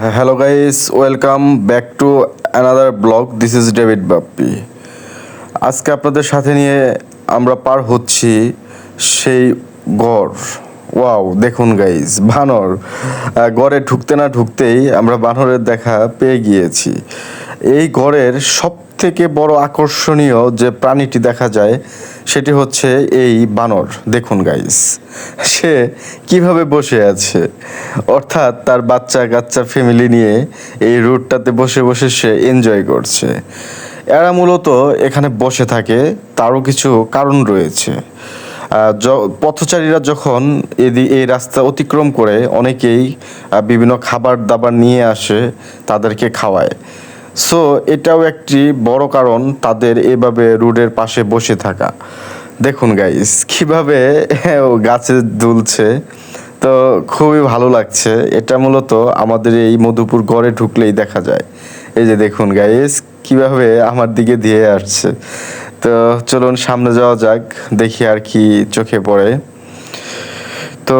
Hello guys welcome back to another blog this is David Bappi আজকে আপনাদের সাথে নিয়ে আমরা পার হচ্ছি সেই গড়। ওয়াও দেখুন গাইস বানর। গড়ে ঢুকতে না ঢুকতেই আমরা বানরের দেখা পেয়ে গিয়েছি। এই গড়ের সব থেকে বড় আকর্ষণীয় যে প্রাণীটি দেখা যায়, সেটি হচ্ছে এই বানর। দেখুন গাইস সে কীভাবে বসে আছে? অর্থাৎ তার বাচ্চা কাচ্চা ফ্যামিলি নিয়ে এই রুটটাতে বসে বসে সে এনজয় করছে। এরা মূলত এখানে বসে থাকে, তারও কিছু কারণ রয়েছে। পথচারীরা যখন এদি, এই রাস্তা অতিক্রম করে, অনেকেই বিভিন্ন খাবার দাবার নিয়ে আসে, তাদেরকে খাওয়ায়। সো এটাও একটি বড় কারণ তাদের এভাবে রোডের পাশে বসে থাকা। দেখুন গাইস কীভাবে গাছে দুলছে। তো খুবই ভালো লাগছে। এটা মূলত আমাদের এই মধুপুর গড়ে ঢুকলেই দেখা যায়। এই যে দেখুন গাইস কীভাবে আমার দিকে দিয়ে আসছে। তো চলুন সামনে যাওয়া যাক, দেখি আর কি চোখে পড়ে। তো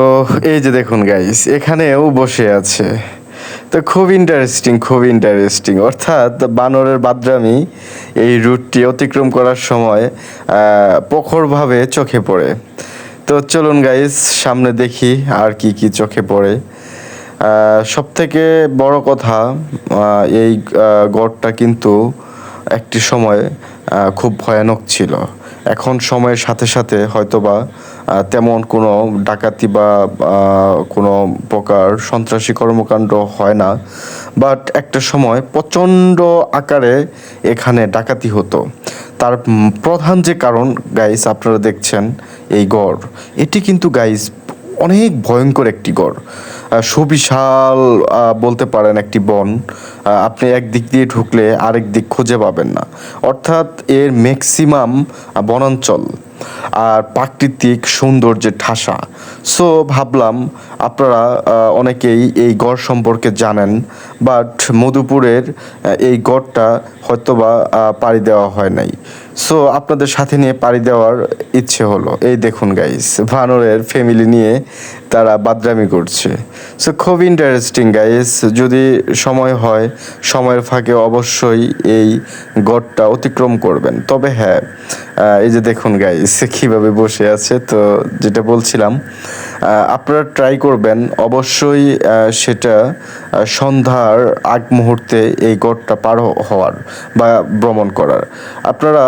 এই যে দেখুন গাইস এখানেও বসে আছে। তো খুব ইন্টারেস্টিং খুব ইন্টারেস্টিং অর্থাৎ বানরের বাদরামি এই রুটটি অতিক্রম করার সময় প্রখরভাবে চোখে পড়ে। তো চলুন গাইস সামনে দেখি আর কি কি চোখে পড়ে। সব থেকে বড় কথা এই গড়টা কিন্তু একটি সময় খুব ভয়ানক ছিল। এখন সময়ের সাথে সাথে হয়তোবা তেমন কোনো ডাকাতি বা কোনো প্রকার সন্ত্রাসী কর্মকাণ্ড হয় না। বাট একটা সময় প্রচণ্ড আকারে এখানে ডাকাতি হতো। তার প্রধান যে কারণ গাইস আপনারা দেখছেন এই গড়। এটি কিন্তু গাইস অনেক ভয়ঙ্কর একটি গড়। সুবিশাল বলতে পারেন একটি বন আপনি এক দিক দিয়ে ঢুকলে আরেক দিক খুঁজে পাবেন না। অর্থাৎ এর ম্যাক্সিমাম বনাঞ্চল। আর প্রাকৃতিক সৌন্দর্যের ঠাসা। সো ভাবলাম আপনারা অনেকেই এই গড় সম্পর্কে জানেন বাট মধুপুরের এই গড়টা হয়তোবা পাড়ি দেওয়া হয় নাই। সো আপনাদের সাথে নিয়ে পাড়ি দেওয়ার ইচ্ছে হলো। এই দেখুন গাইস ভানোরের ফ্যামিলি নিয়ে তারা বাদরামি করছে। সো খুব ইন্টারেস্টিং গাইস যদি সময় হয়, সময়ের ফাঁকে অবশ্যই এই গড়টা অতিক্রম করবেন। তবে হ্যাঁ এই যে দেখুন গাইস কীভাবে বসে আছে, তো যেটা বলছিলাম আপনারা ট্রাই করবেন। অবশ্যই সেটা সন্ধ্যার আগ মুহূর্তে এই গড়টা পার হওয়ার বা ভ্রমণ করার। আপনারা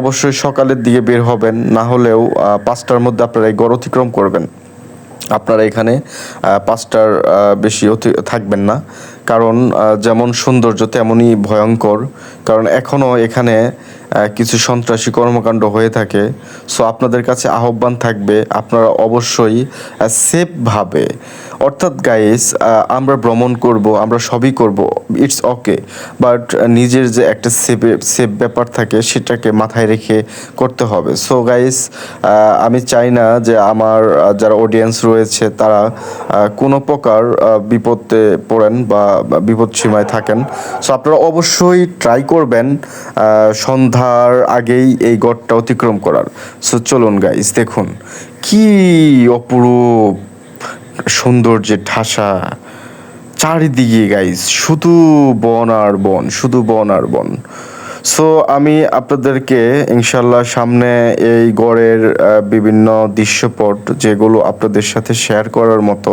অবশ্যই সকালের দিকে বের হবেন, না হলেও পাঁচটার মধ্যে আপনারা এই গড় অতিক্রম করবেন। আপনারা এখানে পাঁচটার বেশি অতি, থাকবেন না। কারণ যেমন সৌন্দর্য, তেমনই ভয়ঙ্কর। কারণ এখনও এখানে কিছু সন্ত্রাসী কর্মকাণ্ড হয়ে থাকে। সো আপনাদের কাছে আহ্বান থাকবে আপনারা অবশ্যই সেফভাবে অর্থাৎ গাইস আমরা ভ্রমণ করব, আমরা সবই করব ইটস ওকে বাট নিজের যে একটা সেফ সেফ ব্যাপার থাকে সেটাকে মাথায় রেখে করতে হবে। সো গাইস আমি চাই না যে আমার যারা অডিয়েন্স রয়েছে তারা কোনো প্রকার বিপদে পড়েন বা বিপদ সীমায় থাকেন। সো আপনারা অবশ্যই ট্রাই করবেন সন্ধ্যার আগেই এই গড়টা অতিক্রম করার। সো চলুন গাইস দেখুন, কি অপরূপ। সৌন্দর্যের ঠাসা চারিদিকে গাইজ শুধু বন আর বন, শুধু বন আর বন। সো আমি আপনাদেরকে ইনশাল্লাহ সামনে এই গড়ের বিভিন্ন দৃশ্যপট যেগুলো আপনাদের সাথে শেয়ার করার মতো,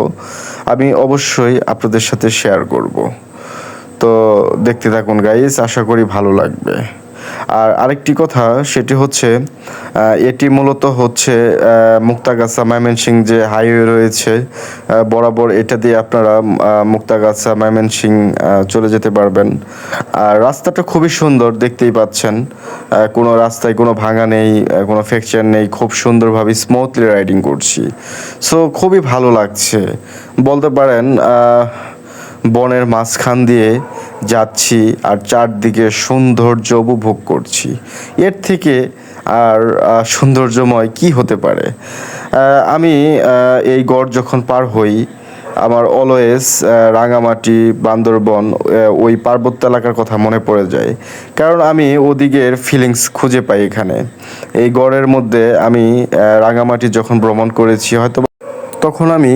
আমি অবশ্যই আপনাদের সাথে শেয়ার করব। তো দেখতে থাকুন গাইজ আশা করি ভালো লাগবে। আর আরেকটি কথা, সেটি হচ্ছে এটি মূলত হচ্ছে মুক্তাগাছা ময়মনসিং যে হাইওয়ে রয়েছে বরাবর এটা দিয়ে আপনারা মুক্তাগাছা ময়মনসিং চলে যেতে পারবেন। আর রাস্তাটা খুবই সুন্দর, দেখতেই পাচ্ছেন। কোনো রাস্তায় কোনো ভাঙা নেই কোনো ফ্র্যাকচার নেই, খুব সুন্দরভাবে স্মুথলি রাইডিং করছি। সো খুবই ভালো লাগছে। বলতে পারেন বনের মাঝখান দিয়ে যাচ্ছি আর চারদিকে সৌন্দর্য উপভোগ করছি। এর থেকে আর সৌন্দর্যময় কি হতে পারে? আমি এই গড় যখন পার হই, আমার অলওয়েজ রাঙামাটি, বান্দরবন ওই পার্বত্য এলাকার কথা মনে পড়ে যায়। কারণ আমি ওদিকের ফিলিংস খুঁজে পাই এখানে। এই গড়ের মধ্যে আমি রাঙামাটি যখন ভ্রমণ করেছি হয়তো তখন আমি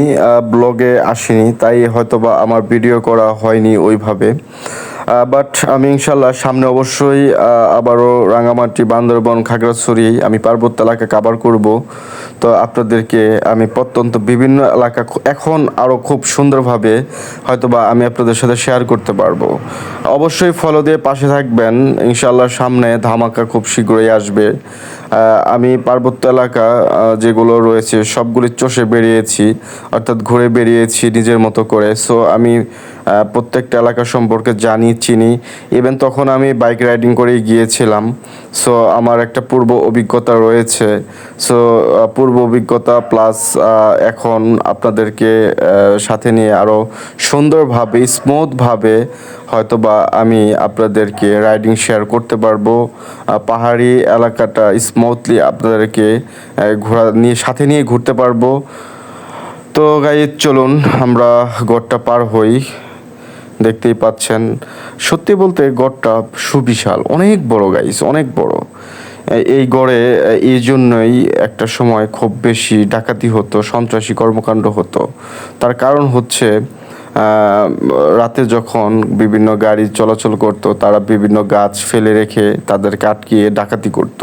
ব্লগে আসিনি, তাই হয়তোবা আমার ভিডিও করা হয়নি ওইভাবে। বাট আমি ইনশাল্লাহ সামনে অবশ্যই আবারও রাঙামাটি, বান্দরবন, খাগড়াছড়ি, আমি পার্বত্য এলাকা কাভার করব। তো আপনাদেরকে আমি প্রত্যন্ত বিভিন্ন এলাকা এখন আরও খুব সুন্দরভাবে হয়তোবা আমি আপনাদের সাথে শেয়ার করতে পারব। অবশ্যই ফলো দিয়ে পাশে থাকবেন, ইনশাল্লাহ সামনে ধামাকা খুব শীঘ্রই আসবে। আমি পার্বত্য এলাকা যেগুলো রয়েছে, সবগুলি চষে বেরিয়েছি অর্থাৎ ঘুরে বেরিয়েছি নিজের মতো করে। সো আমি প্রত্যেকটা এলাকা সম্পর্কে জানি, চিনি। ইভেন তখন আমি বাইক রাইডিং করেই গিয়েছিলাম। সো আমার একটা পূর্ব অভিজ্ঞতা রয়েছে। সো পূর্ব অভিজ্ঞতা প্লাস এখন আপনাদেরকে সাথে নিয়ে আরও সুন্দরভাবে স্মুথভাবে হয়তো বা আমি আপনাদেরকে রাইডিং শেয়ার করতে পারব। পাহাড়ি এলাকাটা স্মুথলি আপনাদেরকে ঘোরা নিয়ে, সাথে নিয়ে ঘুরতে পারব। তো গাই চলুন, আমরা গড়টা পার হই। দেখতেই পাচ্ছেন। সত্যি বলতে গড়টা সুবিশাল। অনেক বড় গাইস অনেক বড়। এই গড়ে এই জন্যই একটা সময় খুব বেশি ডাকাতি হতো, সন্ত্রাসী কর্মকাণ্ড হতো। তার কারণ হচ্ছে রাতে যখন বিভিন্ন গাড়ি চলাচল করত, তারা বিভিন্ন গাছ ফেলে রেখে তাদেরকে আটকিয়ে ডাকাতি করত।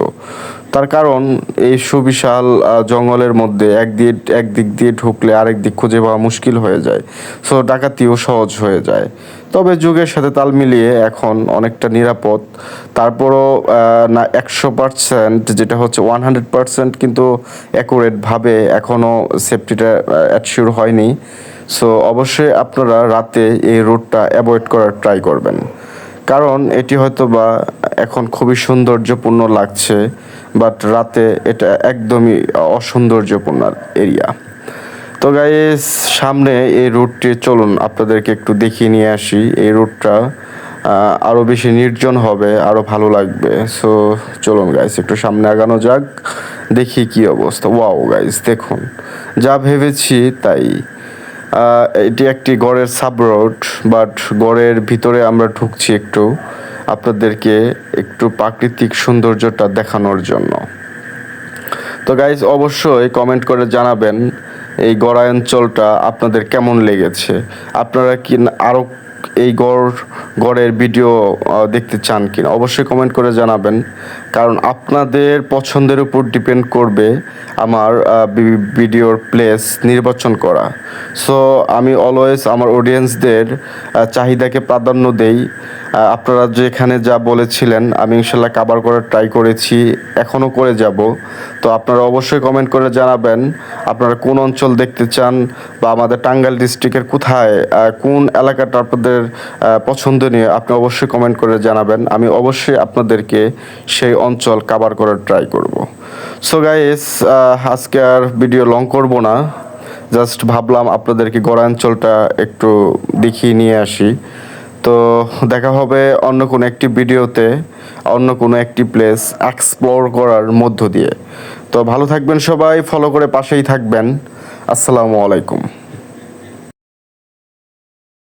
তার কারণ এই সুবিশাল জঙ্গলের মধ্যে এক দিয়ে, এক দিক দিয়ে ঢুকলে আরেক দিক খুঁজে পাওয়া মুশকিল হয়ে যায়। সো ডাকাতিও সহজ হয়ে যায়। তবে যুগের সাথে তাল মিলিয়ে এখন অনেকটা নিরাপদ। তারপরও না, একশো পার্সেন্ট যেটা হচ্ছে ওয়ান হান্ড্রেড পার্সেন্ট কিন্তু অ্যাকুরেটভাবে এখনও সেফটিটা অ্যাটশিওর হয়নি। সো অবশ্যই আপনারা রাতে এই রুটটা অ্যাভয়েড করার ট্রাই করবেন। কারণ এটি হয়তো বা এখন খুবই সৌন্দর্যপূর্ণ লাগছে। বাট রাতে এটা একদমই অসৌন্দর্যপূর্ণ এরিয়া। তো গাইস সামনে এই রুটটি চলুন, আপনাদেরকে একটু দেখিয়ে নিয়ে আসি। এই রুটটা আরও বেশি নির্জন হবে আরও ভালো লাগবে। সো চলুন গাইস একটু সামনে আগানো যাক, দেখি কি অবস্থা। ওয়াও গাইস দেখুন, যা ভেবেছি তাই। এটি একটি গড়ের সাব রোড বাট গড়ের ভিতরে আমরা ঢুকছি একটু। আপনাদেরকে একটু প্রাকৃতিক সৌন্দর্যটা দেখানোর জন্য। তো গাইজ অবশ্যই কমেন্ট করে জানাবেন এই গড়ায়ঞ্চলটা আপনাদের কেমন লেগেছে। আপনারা কি আরও এই গড়, গড়ের ভিডিও দেখতে চান কিনা, অবশ্যই কমেন্ট করে জানাবেন। কারণ আপনাদের পছন্দের উপর ডিপেন্ড করবে আমার ভিডিওর প্লেস নির্বাচন করা। সো আমি অলওয়েজ আমার অডিয়েন্সদের চাহিদাকে প্রাধান্য দেই। আপনারা যেখানে যা বলেছিলেন, আমি ইনশাল্লাহ কাবার করার ট্রাই করেছি, এখনও করে যাব। তো আপনারা অবশ্যই কমেন্ট করে জানাবেন, আপনারা কোন অঞ্চল দেখতে চান বা আমাদের টাঙ্গাইল ডিস্ট্রিক্টের কোথায় কোন এলাকাটা আপনাদের আহ, পছন্দনীয় আপনি অবশ্যই কমেন্ট করে জানাবেন। আমি অবশ্যই আপনাদেরকে সেই অঞ্চল কাবার করার ট্রাই করব। সো গাইস আজকে আর ভিডিও লং করব না। জাস্ট ভাবলাম আপনাদেরকে গড়াঞ্চলটা একটু দেখিয়ে নিয়ে আসি। তো দেখা হবে অন্য কোনো একটি ভিডিওতে অন্য কোনো একটি প্লেস এক্সপ্লোর করার মধ্য দিয়ে। তো ভালো থাকবেন সবাই ফলো করে পাশেই থাকবেন। আসসালামু আলাইকুম।